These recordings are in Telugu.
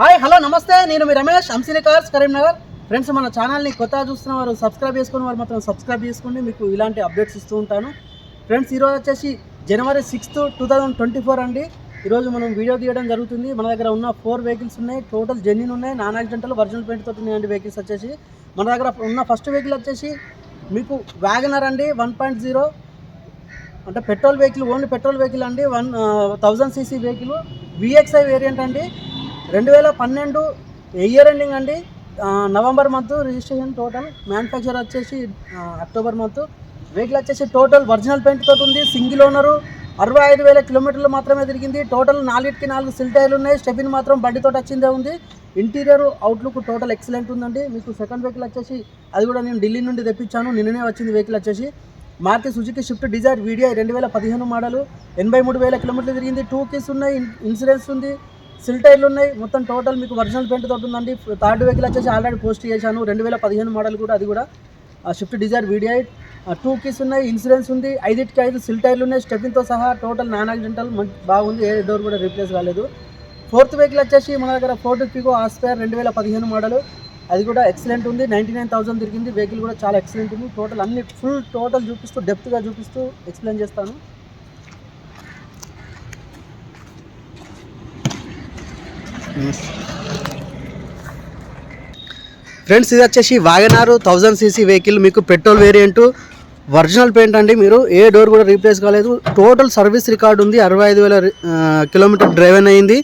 Hi hello namaste. నేను మీ రమేష్ అంశీని కార్స్ కరీంనగర్. ఫ్రెండ్స్ మన ఛానల్ని కొత్తగా చూస్తున్న వారు సబ్స్క్రైబ్ చేసుకుని వారు మాత్రం సబ్స్క్రైబ్ చేసుకోండి. మీకు ఇలాంటి అప్డేట్స్ ఇస్తూ ఉంటాను. ఫ్రెండ్స్ ఈరోజు వచ్చేసి జనవరి sixth two thousand twenty four అండి ఈరోజు మనం వీడియో తీయడం జరుగుతుంది. మన దగ్గర ఉన్న ఫోర్ వెహికల్స్ ఉన్నాయి. టోటల్ జెన్యున్ ఉన్నాయి. నాన్ యాక్సిడెంటల్ ఒరిజినల్ పెయింట్ తోటి ఉన్నాయండి వెహికల్స్ వచ్చేసి. మన దగ్గర ఉన్న ఫస్ట్ వెహికల్ వచ్చేసి మీకు వ్యాగనర్ అండి వన్ పాయింట్ జీరో అంటే petrol vehicle only petrol vehicle అండి. One thousand CC vehicle VXI variant అండి. రెండు వేల పన్నెండు ఇయర్ ఎండింగ్ అండి. November month registration total manufacture వచ్చేసి అక్టోబర్ మంత్. వెహికల్ వచ్చేసి టోటల్ ఒరిజినల్ పెయింట్ తోటి ఉంది సింగిల్ ఓనరు. అరవై ఐదు వేల కిలోమీటర్లు మాత్రమే తిరిగింది. టోటల్ నాలుగిటికి నాలుగు సిల్ టైర్లు ఉన్నాయి. స్టెపిన్ మాత్రం బండితో వచ్చిందే ఉంది. ఇంటీరియర్ అవుట్లుక్ టోటల్ ఎక్సలెంట్ ఉందండి. మీకు సెకండ్ వెహికల్ వచ్చేసి అది కూడా నేను ఢిల్లీ నుండి తెప్పించాను. నిన్ననే వచ్చింది వెహికల్ వచ్చేసి. Maruti Suzuki Swift Dzire VDI రెండు వేల పదిహేను మోడలు. ఎనభై మూడు వేల కిలోమీటర్లు తిరిగింది. టూ కీస్ ఉన్నాయి ఇన్సూరెన్స్ ఉంది. సిల్ టైర్లు ఉన్నాయి. మొత్తం టోటల్ మీకు ఒరిజినల్ పెయింట్ తోటి ఉందండి. థర్డ్ వెహికల్ వచ్చేసి ఆల్రెడీ పోస్ట్ చేశాను. రెండు వేల పదిహేను మోడల్ కూడా అది కూడా. Swift Dzire VDI two keys ఉన్నాయి ఇన్సూరెన్స్ ఉంది ఐదుకి ఐదు సిల్ టైర్లు ఉన్నాయి. స్టెప్పింగ్తో సహా టోటల్ నాన్ యాక్సిడెంటల్ బాగుంది. ఏ డోర్ కూడా రీప్లేస్ కాలేదు. ఫోర్త్ వెహికల్ వచ్చేసి మన దగ్గర ఫోర్ట్ పిగో ఆస్పైర్ రెండు వేల పదిహేను మోడల్ అది కూడా ఎక్సలెంట్ ఉంది. నైంటీ నైన్ థౌసండ్ తిరిగింది. వెహికల్ కూడా చాలా ఎక్సలెంట్ ఉంది. టోటల్ అన్ని ఫుల్ టోటల్ చూపిస్తూ డెప్త్గా చూపిస్తూ ఎక్స్ప్లెయిన్ చేస్తాను. ఫ్రెండ్స్ ఇది వచ్చేసి Wagon R thousand CC vehicle మీకు పెట్రోల్ వేరియంట్. ఒరిజినల్ పెయింట్ అండి మీరు ఏ డోర్ కూడా రీప్లేస్ కాలేదు. టోటల్ సర్వీస్ రికార్డు ఉంది అరవై ఐదు వేల కిలోమీటర్ డ్రైవ్ అయింది.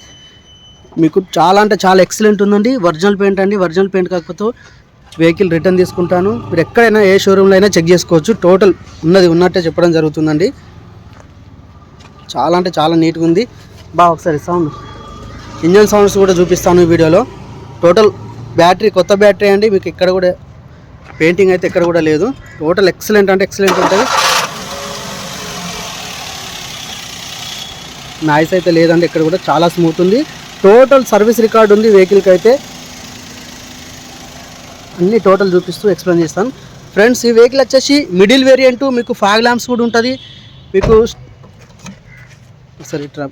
మీకు చాలా అంటే చాలా ఎక్సలెంట్ ఉందండి. ఒరిజినల్ పెయింట్ అండి ఒరిజినల్ పెయింట్ కాకపోతే వెహికల్ రిటర్న్ తీసుకుంటాను. మీరు ఎక్కడైనా ఏ షోరూంలో అయినా చెక్ చేసుకోవచ్చు. టోటల్ ఉన్నది ఉన్నట్టే చెప్పడం జరుగుతుందండి. చాలా అంటే చాలా నీట్గా ఉంది. బాగా ఒకసారి సౌండ్. ఇంజన్ సౌండ్స్ కూడా చూపిస్తాను ఈ వీడియోలో. టోటల్ బ్యాటరీ కొత్త బ్యాటరీ అండి. మీకు ఇక్కడ కూడా పెయింటింగ్ అయితే ఎక్కడ కూడా లేదు. టోటల్ ఎక్సలెంట్ అంటే ఎక్సలెంట్ ఉంటుంది. నాయిస్ అయితే లేదండి. ఇక్కడ కూడా చాలా స్మూత్ ఉంది. టోటల్ సర్వీస్ రికార్డ్ ఉంది వెహికల్కి అయితే. అన్ని టోటల్ చూపిస్తూ ఎక్స్ప్లెయిన్ చేస్తాను. ఫ్రెండ్స్ ఈ వెహికల్ వచ్చేసి మిడిల్ వేరియంట్ మీకు ఫాగ్ ల్యాంప్స్ కూడా ఉంటుంది. మీకు సరే ఇట్రా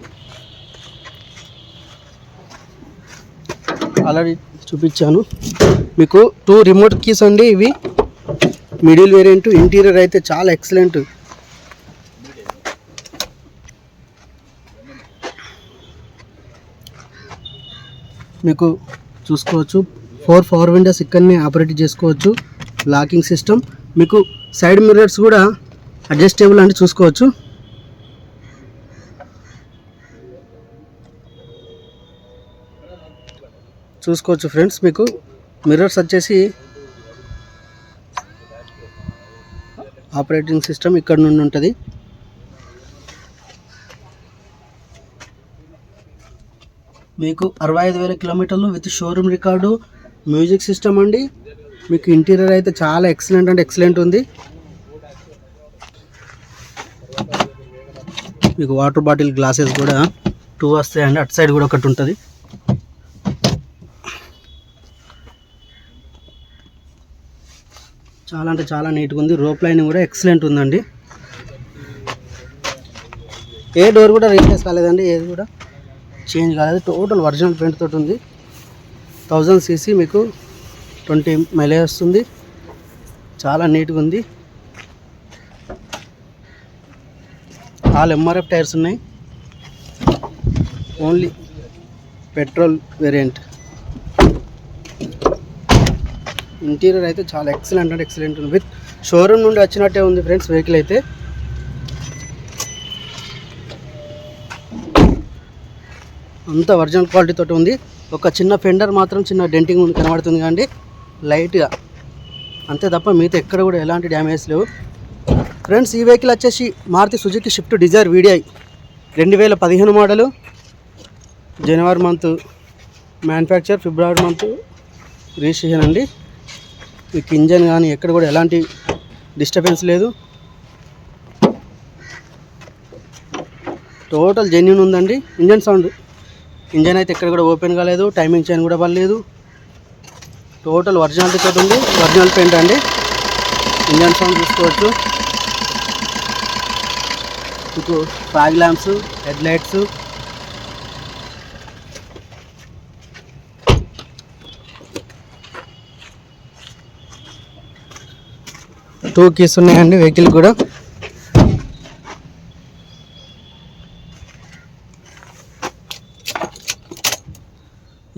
ఆల్రెడీ చూపించాను. మీకు టూ రిమోట్ కీస్ అండి ఇవి. మిడిల్ వేరియంట్ ఇంటీరియర్ అయితే చాలా ఎక్సలెంట్ మీకు చూసుకోవచ్చు. ఫోర్ పవర్ విండోస్ ఇక్కడనే ఆపరేట్ చేసుకోవచ్చు. లాకింగ్ సిస్టమ్ మీకు సైడ్ మిర్రర్స్ కూడా అడ్జస్టేబుల్ అంటే చూసుకోవచ్చు. చూసుకోవచ్చు ఫ్రెండ్స్ మీకు. మిర్రర్స్ వచ్చేసి ఆపరేటింగ్ సిస్టమ్ ఇక్కడ నుండి ఉంటుంది. మీకు అరవై ఐదు వేల కిలోమీటర్లు with showroom record music system అండి. మీకు ఇంటీరియర్ అయితే చాలా ఎక్సలెంట్ అంటే ఎక్సలెంట్ ఉంది. మీకు వాటర్ బాటిల్ గ్లాసెస్ కూడా టూ వస్తాయండి అటు సైడ్ కూడా ఒకటి ఉంటుంది. చాలా అంటే చాలా నీట్గా ఉంది. రోప్ లైన్ కూడా ఎక్సలెంట్ ఉందండి. ఏ డోర్ కూడా రీప్లేస్ కాలేదండి ఏది కూడా చేంజ్ కాలేదు. టోటల్ ఒరిజినల్ పెయింట్ తోటి ఉంది. థౌజండ్ సీసీ మీకు ట్వంటీ మైలేజ్ వస్తుంది. చాలా నీట్గా ఉంది. ఆల్ ఎంఆర్ఎఫ్ టైర్స్ ఉన్నాయి. ఓన్లీ పెట్రోల్ వేరియంట్ ఇంటీరియర్ అయితే చాలా ఎక్సలెంట్ అంటే ఎక్సలెంట్ ఉంది. విత్ షోరూమ్ నుండి వచ్చినట్టే ఉంది ఫ్రెండ్స్ వెహికల్ అయితే. అంత ఒరిజినల్ క్వాలిటీతో ఉంది. ఒక చిన్న ఫెండర్ మాత్రం చిన్న డెంటింగ్ ఉంది కనబడుతుంది కానీ లైట్గా అంతే తప్ప మిగతా ఎక్కడ కూడా ఎలాంటి డ్యామేజ్ లేవు. ఫ్రెండ్స్ ఈ వెహికల్ వచ్చేసి Maruti Suzuki Swift Dzire VDI రెండు వేల పదిహేను మోడలు. జనవరి మంత్ మ్యానుఫ్యాక్చర్ ఫిబ్రవరి మంత్ రిజిస్ట్రేషన్ అండి. మీకు ఇంజన్ కానీ ఎక్కడ కూడా ఎలాంటి డిస్టర్బెన్స్ లేదు. టోటల్ జెన్యున్ ఉందండి. ఇంజన్ సౌండ్ ఇంజన్ అయితే ఎక్కడ కూడా ఓపెన్ కాలేదు. టైమింగ్ చైన్ కూడా పర్లేదు. టోటల్ ఒరిజినల్ టికెట్ ఉంది. ఒరిజినల్ పెయింట్ అండి. ఇంజన్ సౌండ్ చూసుకోవచ్చు మీకు fog lamps head lights two keys ఉన్నాయండి వెహికల్ కూడా.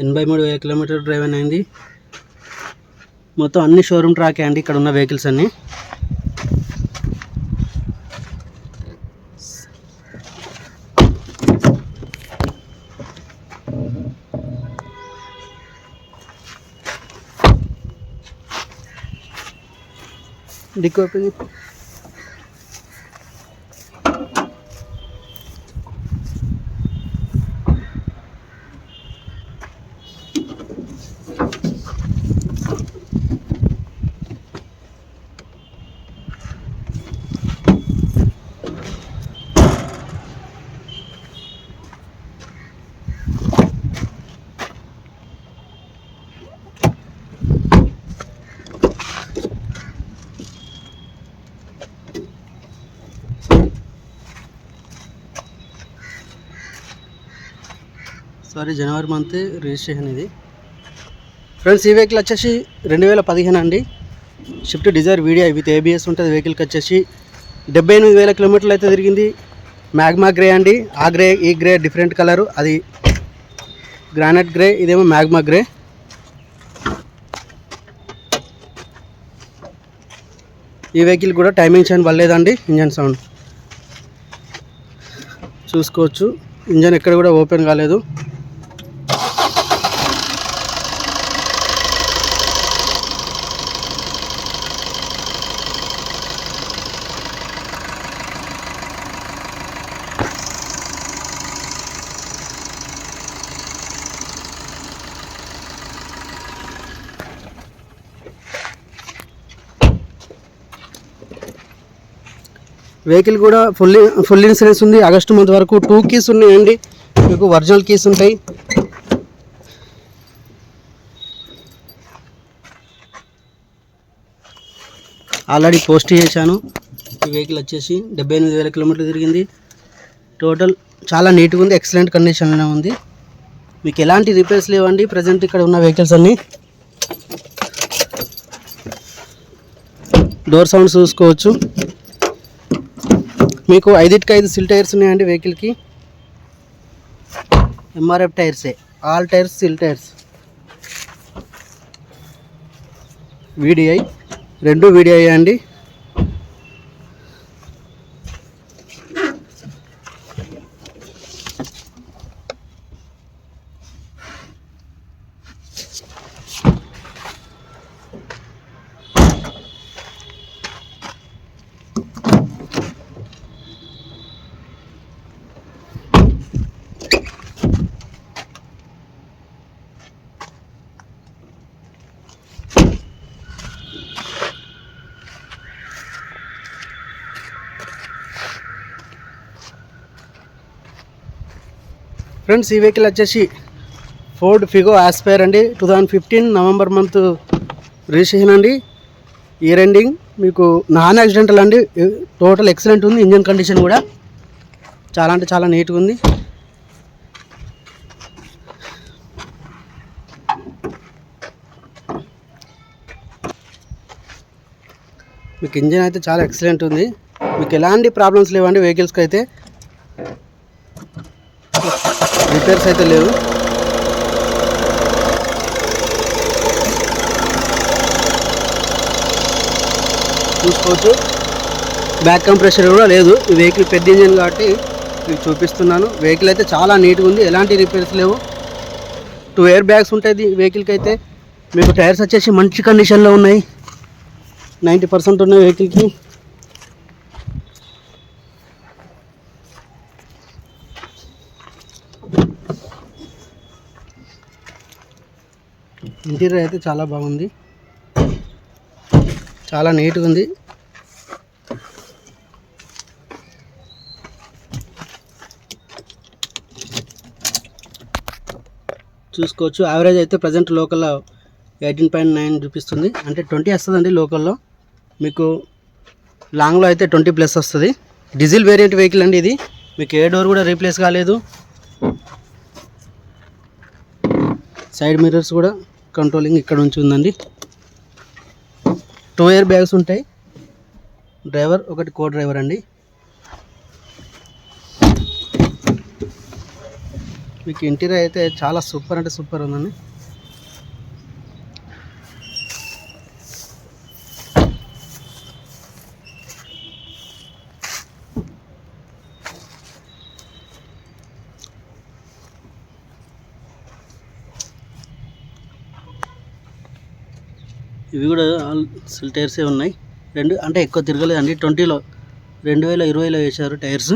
ఎనభై మూడు వేల కిలోమీటర్ డ్రైవ్ అయింది మొత్తం అన్ని షోరూమ్ ట్రాకే అండి ఇక్కడ ఉన్న వెహికల్స్ అన్నీ. డిక్ ఓపెన్ సారీ జనవరి మంత్ రిజిస్ట్రేషన్ ఇది. ఫ్రెండ్స్ ఈ వెహికల్ వచ్చేసి రెండు వేల పదిహేను అండి. Swift Dzire VDI with ABS ఉంటుంది వెహికల్కి వచ్చేసి డెబ్బై ఎనిమిది వేల కిలోమీటర్లు అయితే తిరిగింది. మ్యాగ్మా గ్రే అండి. ఆ గ్రే ఈ గ్రే డిఫరెంట్ కలరు అది గ్రానైట్ గ్రే ఇదేమో మ్యాగ్మా గ్రే ఈ వెహికల్ కూడా టైమింగ్ చైన్ పర్లేదండి ఇంజన్ సౌండ్ చూసుకోవచ్చు. ఇంజన్ ఎక్కడ కూడా ఓపెన్ కాలేదు. వెహికల్ కూడా ఫుల్ ఫుల్ ఇన్సూరెన్స్ ఉంది. ఆగస్టు మంత్ వరకు టూ కీస్ ఉన్నాయండి. మీకు ఒరిజినల్ కీస్ ఉంటాయి. ఆల్రెడీ పోస్ట్ చేశాను. ఈ వెహికల్ వచ్చేసి డెబ్బై ఎనిమిది వేల కిలోమీటర్లు తిరిగింది. టోటల్ చాలా నీట్గా ఉంది. ఎక్సలెంట్ కండిషన్లోనే ఉంది. మీకు ఎలాంటి రిపేర్స్ లేవండి. ప్రజెంట్ ఇక్కడ ఉన్న వెహికల్స్ అన్నీ. డోర్ సౌండ్ చూసుకోవచ్చు. మీకు ఐదింటికి ఐదు సిల్ టైర్స్ ఉన్నాయండి వెహికల్కి? MRF టైర్సే. All tyres seal tyres. VDI రెండు వీడిఐ అండి. ఫ్రెండ్స్ ఈ వెహికల్ వచ్చేసి ఫోర్డ్ ఫిగో ఆస్పైర్ అండి. Two thousand fifteen November month registration అండి. ఇయర్ ఎండింగ్ మీకు నాన్ యాక్సిడెంటల్ అండి. Eh, టోటల్ ఎక్సలెంట్ ఉంది. ఇంజన్ కండిషన్ కూడా చాలా అంటే చాలా నీట్గా ఉంది. మీకు ఇంజన్ అయితే చాలా ఎక్సలెంట్ ఉంది. మీకు ఎలాంటి ప్రాబ్లమ్స్ లేవండి వెహికల్స్కి అయితే. రిపేర్స్ అయితే లేవు. చూసుకోవచ్చు. బ్యాక్ కంప్రెషర్ కూడా లేదు. ఈ వెహికల్ పెద్ద ఇంజిన్ కాబట్టి మీకు చూపిస్తున్నాను. వెహికల్ అయితే చాలా నీట్గా ఉంది. ఎలాంటి రిపేర్స్ లేవు. టూ ఎయిర్ బ్యాగ్స్ ఉంటాయి వెహికల్కి అయితే. మీకు టైర్స్ వచ్చేసి మంచి కండిషన్లో ఉన్నాయి. నైంటీ పర్సెంట్ ఉన్నాయి వెహికల్కి ఇంటీరియర్ అయితే చాలా బాగుంది. చాలా నీట్గా ఉంది. చూసుకోవచ్చు. యావరేజ్ అయితే ప్రజెంట్ లోకల్లో ఎయిటీన్ పాయింట్ నైన్ చూపిస్తుంది. అంటే ట్వంటీ వస్తుందండి లోకల్లో. మీకు లాంగ్లో అయితే ట్వంటీ ప్లస్ వస్తుంది. డీజిల్ వేరియంట్ వెహికల్ అండి ఇది. మీకు ఏ డోర్ కూడా రీప్లేస్ కాలేదు. సైడ్ మిర్రర్స్ కూడా కంట్రోలింగ్ ఇక్కడ నుంచి ఉందండి. టూ ఇయర్ బ్యాగ్స్ ఉంటాయి. డ్రైవర్ ఒకటి కో డ్రైవర్ అండి. మీకు ఇంటీరియర్ అయితే చాలా సూపర్ అంటే సూపర్ ఉందండి. ఇవి కూడా ఆల్ టైర్సే ఉన్నాయి. రెండు అంటే ఎక్కువ తిరగలేదండి. ట్వంటీలో రెండు వేల ఇరవైలో వేశారు టైర్స్.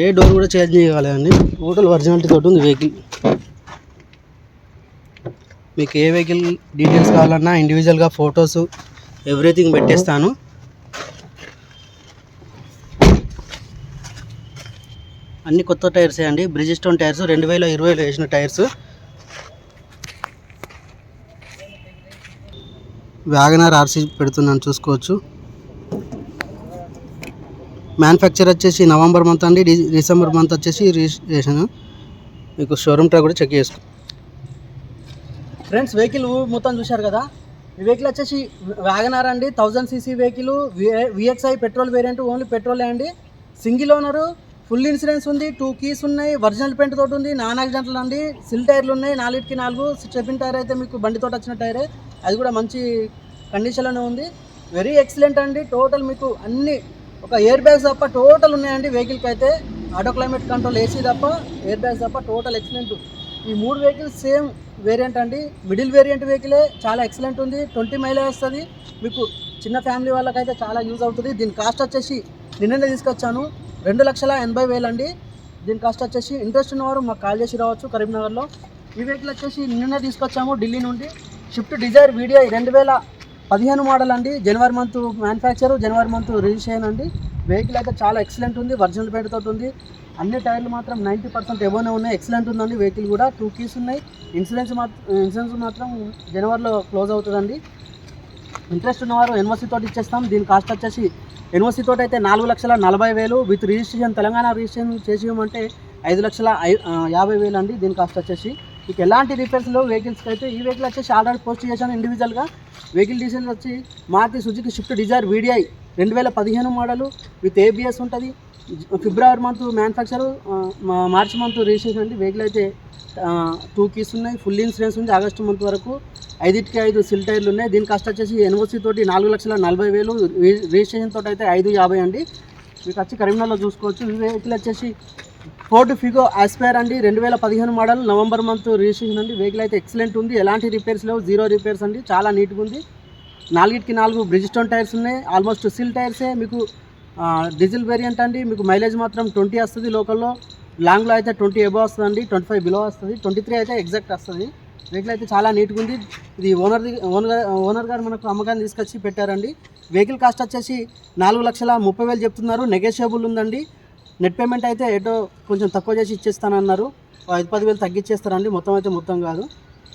ఏ డోర్ కూడా చేంజ్ చేయగలండి టోటల్ ఒరిజినాలిటీ తోటి ఉంది వెహికల్. మీకు ఏ వెహికల్ డీటెయిల్స్ కావాలన్నా ఇండివిజువల్గా ఫొటోస్ ఎవ్రీథింగ్ పెట్టేస్తాను. అన్ని కొత్త టైర్సే అండి. బ్రిజిస్టోన్ టైర్స్ రెండు వేల ఇరవైలో వేసిన టైర్స్. వ్యాగనార్ ఆర్సీ పెడుతున్నాను చూసుకోవచ్చు. మ్యానుఫ్యాక్చర్ వచ్చేసి నవంబర్ మంత్ అండి డి- డిసెంబర్ మంత్ వచ్చేసి రిజిస్ట్రేషన్. మీకు షోరూమ్ ట్రాక్ కూడా చెక్ చేసుకో. ఫ్రెండ్స్ వెహికల్ మొత్తం చూశారు కదా? ఈ వెహికల్ వచ్చేసి వ్యాగనార్ అండి thousand CC vehicle VXI petrol variant only పెట్రోలే అండి. సింగిల్ ఓనరు ఫుల్ ఇన్సూరెన్స్ ఉంది టూ కీస్ ఉన్నాయి ఒరిజినల్ పెయింట్ తోటి ఉంది నాన్ యాక్సిడెంట్లు ఉంది సిల్ టైర్లు ఉన్నాయి నాలుగుకి నాలుగు. స్టెపిన్ టైర్ అయితే మీకు బండితో వచ్చిన టైరే అది కూడా మంచి కండిషన్లోనే ఉంది. వెరీ ఎక్సలెంట్ అండి. టోటల్ మీకు అన్ని ఒక ఎయిర్ బ్యాగ్స్ తప్ప టోటల్ ఉన్నాయండి వెహికల్కి అయితే. ఆటో క్లైమేట్ కంట్రోల్ ఏసీ తప్ప ఎయిర్ బ్యాగ్స్ తప్ప టోటల్ ఎక్సలెంట్ ఈ మూడు వెహికల్స్ సేమ్ వేరియంట్ అండి. మిడిల్ వేరియంట్ వెహికలే చాలా ఎక్సలెంట్ ఉంది. ట్వంటీ మైలేజ్ వస్తుంది. మీకు చిన్న ఫ్యామిలీ వాళ్ళకైతే చాలా యూజ్ అవుతుంది. దీని కాస్ట్ వచ్చేసి నిన్ననే తీసుకొచ్చాను. రెండు లక్షల ఎనభై వేలు అండి దీని కాస్ట్ వచ్చేసి ఇంట్రెస్ట్ ఉన్నవారు మాకు కాల్ చేసి రావచ్చు కరీంనగర్లో. ఈ వెహికల్ వచ్చేసి నిన్న తీసుకొచ్చాము ఢిల్లీ నుండి. షిఫ్ట్ డిజైర్ వీడియో రెండు వేల పదిహేను మోడల్ అండి. జనవరి మంత్ మ్యానుఫ్యాక్చర్ జనవరి మంత్ రిలీజ్ అండి. వెహికల్ అయితే చాలా ఎక్సలెంట్ ఉంది ఒరిజినల్ పెయింట్ ఉంది. అన్ని టైర్లు మాత్రం నైంటీ పర్సెంట్ ఎబోనే ఉన్నాయి. ఎక్సలెంట్ ఉందండి వెహికల్ కూడా. టూ కీస్ ఉన్నాయి. ఇన్సూరెన్స్ మాత్రం ఇన్సూరెన్స్ మాత్రం జనవరిలో క్లోజ్ అవుతుందండి. ఇంట్రెస్ట్ ఉన్నవారు ఎన్వర్సీతో తోటి ఇచ్చేస్తాం. దీని కాస్ట్ వచ్చేసి ఎన్ఓసి తోటి అయితే నాలుగు లక్షల నలభై వేలు. విత్ రిజిస్ట్రేషన్ తెలంగాణ రిజిస్ట్రేషన్ చేసి ఇవ్వమంటే ఐదు లక్షల ఐ- యాభై వేలు అండి దీని కాస్ట్ వచ్చేసి. మీకు ఎలాంటి రిపేర్స్లో వెహికల్స్కి అయితే ఈ వెహికల్ వచ్చేసి ఆల్రెడీ పోస్ట్ చేశాను ఇండివిజువల్గా వెహికల్ డీజిల్ వచ్చి Maruti Suzuki Swift Dzire VDI రెండు వేల పదిహేను మోడలు విత్ ఏబిఎస్ ఉంటుంది. ఫిబ్రవరి మంత్ మ్యానుఫ్యాక్చర్ మార్చి మంత్ రిజిస్ట్రేషన్ అండి వెహికల్ అయితే టూ కీస్ ఉన్నాయి. ఫుల్ ఇన్సూరెన్స్ ఉంది. ఆగస్టు మంత్ వరకు ఐదుకి ఐదు సిల్ టైర్లు ఉన్నాయి. దీని కాస్ట్ వచ్చేసి ఎన్ఓసి తోటి నాలుగు లక్షల నలభై వేలు. రిజిస్ట్రేషన్ తోటి అయితే ఐదు యాభై అండి. మీకు వచ్చి కరీంనగర్లో చూసుకోవచ్చు. వెహికల్ వచ్చేసి ఫోర్డ్ ఫిగో ఆస్పైర్ అండి. రెండు వేల పదిహేను మోడల్ నవంబర్ మంత్ రిజిస్ట్రేషన్ అండి వెహికల్ అయితే ఎక్సలెంట్ ఉంది. ఎలాంటి రిపేర్స్ లేవు. జీరో రిపేర్స్ అండి. చాలా నీట్గా ఉంది. నాలుగిటికి నాలుగు బ్రిడ్జ్స్టోన్ టైర్స్ ఉన్నాయి. ఆల్మోస్ట్ సిల్ టైర్సే మీకు డీజిల్ వేరియంట్ అండి. మీకు మైలేజ్ మాత్రం ట్వంటీ వస్తుంది లోకల్లో. లాంగ్లో అయితే ట్వంటీ ఎబో వస్తుంది ట్వంటీ ఫైవ్ బిలో వస్తుంది. ట్వంటీ త్రీ అయితే ఎగ్జాక్ట్ వస్తుంది. వెహికల్ అయితే చాలా నీట్గా ఉంది. ఇది ఓనర్ ఓనర్ ఓనర్ గారు మనకు అమ్మకాన్ని తీసుకొచ్చి పెట్టారండి. వెహికల్ కాస్ట్ వచ్చేసి నాలుగు లక్షల ముప్పై వేలు చెప్తున్నారు. నెగోషియబుల్ ఉందండి. నెట్ పేమెంట్ అయితే ఏటో కొంచెం తక్కువ చేసి ఇచ్చేస్తానన్నారు. ఐదు పది వేలు తగ్గించేస్తారండి మొత్తం అయితే మొత్తం కాదు.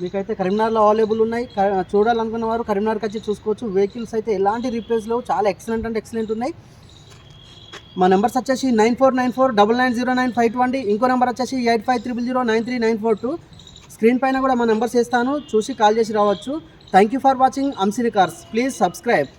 మీకైతే కరీంనగర్లో అవైలబుల్ ఉన్నాయి. చూడాలనుకున్న వారు కరీంనగర్కి వచ్చి చూసుకోవచ్చు. వెహికల్స్ అయితే ఎలాంటి రిపేర్స్ లేవు. చాలా ఎక్సలెంట్ అంటే ఎక్సలెంట్ ఉన్నాయి. మా నెంబర్స్ వచ్చేసి nine four nine four double nine zero nine five twenty. ఇంకో నెంబర్ వచ్చేసి eight five triple zero nine three nine four two. Screen పైన కూడా మా నెంబర్స్ ఇస్తాను చూసి కాల్ చేసి రావచ్చు. Thank you for watching Amsiri cars please subscribe